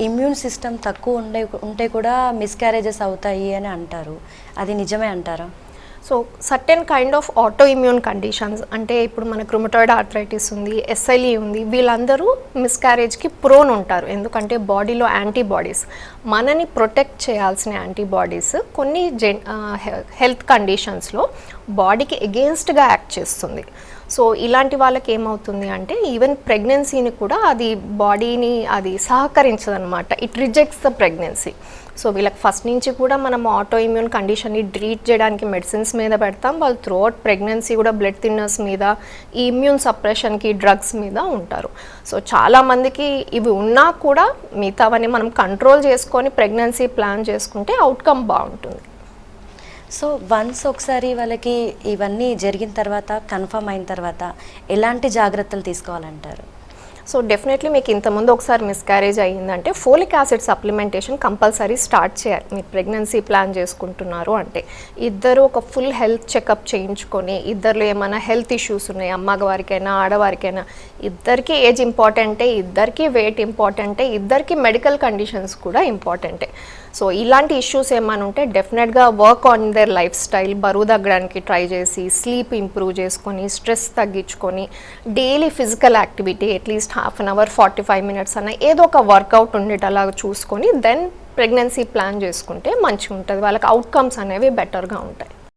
Immune system తక్కువ ఉండే ఉంటే కూడా మిస్క్యారేజెస్ అవుతాయి అని అంటారు. అది నిజమే అంటారా? So certain kind of auto immune conditions అంటే ఇప్పుడు మనకు రుమటాయిడ్ ఆర్థరైటిస్ ఉంది ఎస్ఐలి ఉంది వీళ్ళందరూ మిస్క్యారేజ్కి ప్రోన్ ఉంటారు. ఎందుకంటే బాడీలో యాంటీబాడీస్ మనని ప్రొటెక్ట్ చేయాల్సిన యాంటీబాడీస్ కొన్ని జెన్ హెల్త్ కండిషన్స్లో బాడీకి ఎగెన్స్ట్గా యాక్ట్ చేస్తుంది. సో ఇలాంటి వాళ్ళకి ఏమవుతుంది అంటే ఈవెన్ ప్రెగ్నెన్సీని కూడా అది బాడీని అది సహకరించదనమాట it rejects the pregnancy so వీళ్ళకి ఫస్ట్ నుంచి కూడా మనం ఆటో ఇమ్యూన్ కండిషన్ని ట్రీట్ చేయడానికి మెడిసిన్స్ మీద పెడతాం. వాళ్ళు త్రూ అవుట్ ప్రెగ్నెన్సీ కూడా బ్లడ్ థిన్నర్స్ మీద ఈ ఇమ్యూన్ సప్రెషన్కి డ్రగ్స్ మీద ఉంటారు. సో చాలామందికి ఇవి ఉన్నా కూడా మిగతావన్నీ మనం కంట్రోల్ చేసుకొని ప్రెగ్నెన్సీ ప్లాన్ చేసుకుంటే అవుట్కమ్ బాగుంటుంది. సో వన్స్ ఒకసారి వాళ్ళకి ఇవన్నీ జరిగిన తర్వాత కన్ఫర్మ్ అయిన తర్వాత ఎలాంటి జాగ్రత్తలు తీసుకోవాలంటారు? సో డెఫినెట్లీ మీకు ఇంతకుముందు ఒకసారి miscarriage అయ్యిందంటే folic acid supplementation compulsory start చేయాలి. మీరు ప్రెగ్నెన్సీ ప్లాన్ చేసుకుంటున్నారు అంటే ఇద్దరు ఒక ఫుల్ హెల్త్ చెకప్ చేయించుకొని ఇద్దరు ఏమైనా హెల్త్ ఇష్యూస్ ఉన్నాయి అమ్మగారికైనా ఆడవారికైనా ఇద్దరికి ఏజ్ ఇంపార్టెంటే ఇద్దరికి వెయిట్ ఇంపార్టెంటే ఇద్దరికి మెడికల్ కండిషన్స్ కూడా ఇంపార్టెంటే సో ఇలాంటి ఇష్యూస్ ఏమైనా ఉంటే డెఫినెట్గా work on their lifestyle బరువు తగ్గడానికి ట్రై చేసి స్లీప్ ఇంప్రూవ్ చేసుకొని స్ట్రెస్ తగ్గించుకొని daily physical activity atleast half an hour forty five minutes అన్న ఏదో ఒక వర్కౌట్ ఉండేటలాగా చూసుకొని దెన్ ప్రెగ్నెన్సీ ప్లాన్ చేసుకుంటే మంచిగా ఉంటుంది వాళ్ళకి అవుట్కమ్స్ అనేవి బెటర్గా ఉంటాయి.